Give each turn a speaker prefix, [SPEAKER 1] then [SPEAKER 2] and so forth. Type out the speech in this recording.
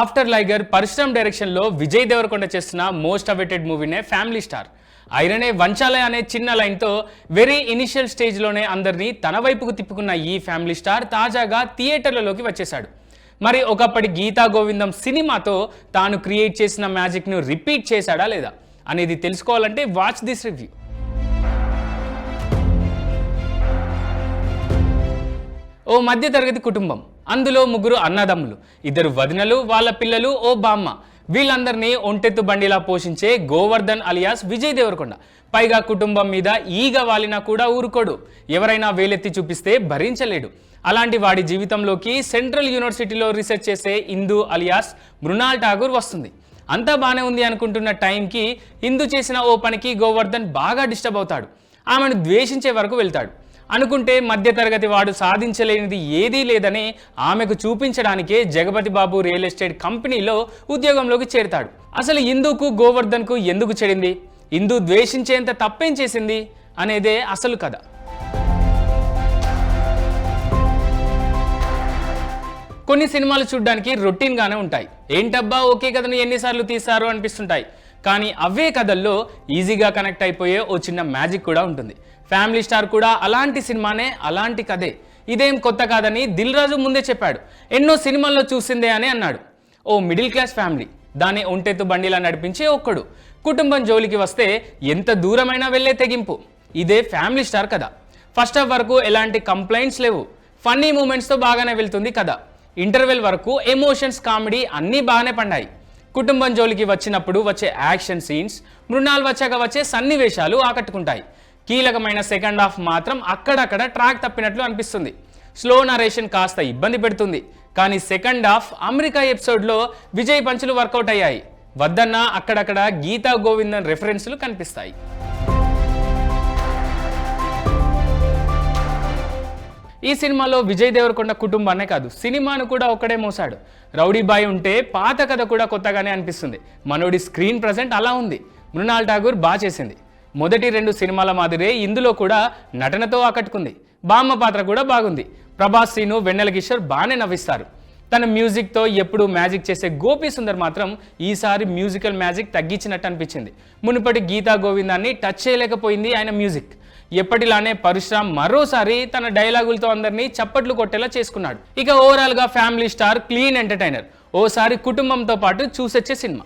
[SPEAKER 1] After లైగర్ పరిశ్రమ డైరెక్షన్లో విజయ్ దేవరకొండ చేస్తున్న మోస్ట్ అవైటెడ్ మూవీనే ఫ్యామిలీ స్టార్. ఐరనే వంచాలే అనే చిన్న లైన్తో వెరీ ఇనిషియల్ స్టేజ్లోనే అందరినీ తన వైపుకు తిప్పుకున్న ఈ ఫ్యామిలీ స్టార్ తాజాగా థియేటర్లలోకి వచ్చేశాడు. మరి ఒకప్పటి గీతా గోవిందం సినిమాతో తాను క్రియేట్ చేసిన మ్యాజిక్ను రిపీట్ చేశాడా లేదా అనేది తెలుసుకోవాలంటే వాచ్ దిస్ రివ్యూ. ఓ మధ్యతరగతి కుటుంబం. అందులో ముగ్గురు అన్నదమ్ములు. ఇద్దరు వదినలు వాళ్ళ పిల్లలు ఓ బామ్మ. వీళ్ళందరినీ ఒంటెత్తు బండిలా పోషించే గోవర్ధన్ అలియాస్ విజయ్ దేవరకొండ. పైగా కుటుంబం మీద ఈగ వాలినా కూడా ఊరుకోడు. ఎవరైనా వేలెత్తి చూపిస్తే భరించలేడు. అలాంటి వాడి జీవితంలోకి సెంట్రల్ యూనివర్సిటీలో రీసెర్చ్ చేసే ఇందు అలియాస్ మృణాల్ ఠాగూర్ వస్తుంది. అంతా బాగానే ఉంది అనుకుంటున్న టైంకి ఇందు చేసిన ఓ పనికి గోవర్ధన్ బాగా డిస్టర్బ్ అవుతాడు. ఆమెను ద్వేషించే వరకు వెళ్తాడు. అనుకుంటే మధ్యతరగతి వాడు సాధించలేనిది ఏదీ లేదని ఆమెకు చూపించడానికే జగపతి బాబు రియల్ ఎస్టేట్ కంపెనీలో ఉద్యోగంలోకి చేరతాడు. అసలు ఇందుకు గోవర్ధన్కు ఎందుకు చెడింది? ఇందు ద్వేషించేంత తప్పేం చేసింది? అనేదే అసలు కథ. కొన్ని సినిమాలు చూడడానికి రొటీన్గానే ఉంటాయి. ఏంటబ్బా ఓకే కథను ఎన్నిసార్లు తీస్తారు అనిపిస్తుంటాయి. కానీ అవే కథల్లో ఈజీగా కనెక్ట్ అయిపోయే ఓ చిన్న మ్యాజిక్ కూడా ఉంటుంది. ఫ్యామిలీ స్టార్ కూడా అలాంటి సినిమానే అలాంటి కథే. ఇదేం కొత్త కాదని దిల్ రాజు ముందే చెప్పాడు. ఎన్నో సినిమాల్లో చూసిందే అని అన్నాడు. ఓ మిడిల్ క్లాస్ ఫ్యామిలీ దాని ఒంటెత్తు బండిలా నడిపించే ఒక్కడు. కుటుంబం జోలికి వస్తే ఎంత దూరమైనా వెళ్ళే తెగింపు. ఇదే ఫ్యామిలీ స్టార్ కథ. ఫస్ట్ హాఫ్ వరకు ఎలాంటి కంప్లైంట్స్ లేవు. ఫన్నీ మూమెంట్స్తో బాగానే వెళ్తుంది కథ. ఇంటర్వెల్ వరకు ఎమోషన్స్ కామెడీ అన్నీ బాగానే పండాయి కుటుంబం జోలికి వచ్చినప్పుడు వచ్చే యాక్షన్ సీన్స్ మృణాలు వచ్చాక వచ్చే సన్నివేశాలు ఆకట్టుకుంటాయి. కీలకమైన సెకండ్ హాఫ్ మాత్రం అక్కడక్కడ ట్రాక్ తప్పినట్లు అనిపిస్తుంది. స్లో నరేషన్ కాస్త ఇబ్బంది పెడుతుంది. కానీ సెకండ్ హాఫ్ అమెరికా ఎపిసోడ్లో విజయ్ పంచులు వర్కౌట్ అయ్యాయి. వద్దన్నా అక్కడక్కడ గీతా గోవిందన్ రెఫరెన్స్లు కనిపిస్తాయి. ఈ సినిమాలో విజయ్ దేవరకొండ కుటుంబాన్నే కాదు సినిమాను కూడా ఒక్కడే మోసాడు. రౌడీ బాయ్ ఉంటే పాత కథ కూడా కొత్తగానే అనిపిస్తుంది. మనోడి స్క్రీన్ ప్రజెంట్ అలా ఉంది. మృణాల్ ఠాగూర్ బాగా చేసింది. మొదటి రెండు సినిమాల మాదిరే ఇందులో కూడా నటనతో ఆకట్టుకుంది. బామ్మ పాత్ర కూడా బాగుంది. ప్రభాస్ సీను వెన్నెల కిషోర్ బాగానే నవ్విస్తారు. తన మ్యూజిక్తో ఎప్పుడు మ్యాజిక్ చేసే గోపి సుందర్ మాత్రం ఈసారి మ్యూజికల్ మ్యాజిక్ తగ్గించినట్టు అనిపించింది. మునుపటి గీతా గోవిందాన్ని టచ్ చేయలేకపోయింది ఆయన మ్యూజిక్. ఎప్పటిలానే పరశురామ్ మరోసారి తన డైలాగులతో అందరినీ చప్పట్లు కొట్టేలా చేసుకున్నాడు. ఇక ఓవరాల్గా ఫ్యామిలీ స్టార్ క్లీన్ ఎంటర్టైనర్. ఓసారి కుటుంబంతో పాటు చూసొచ్చే సినిమా.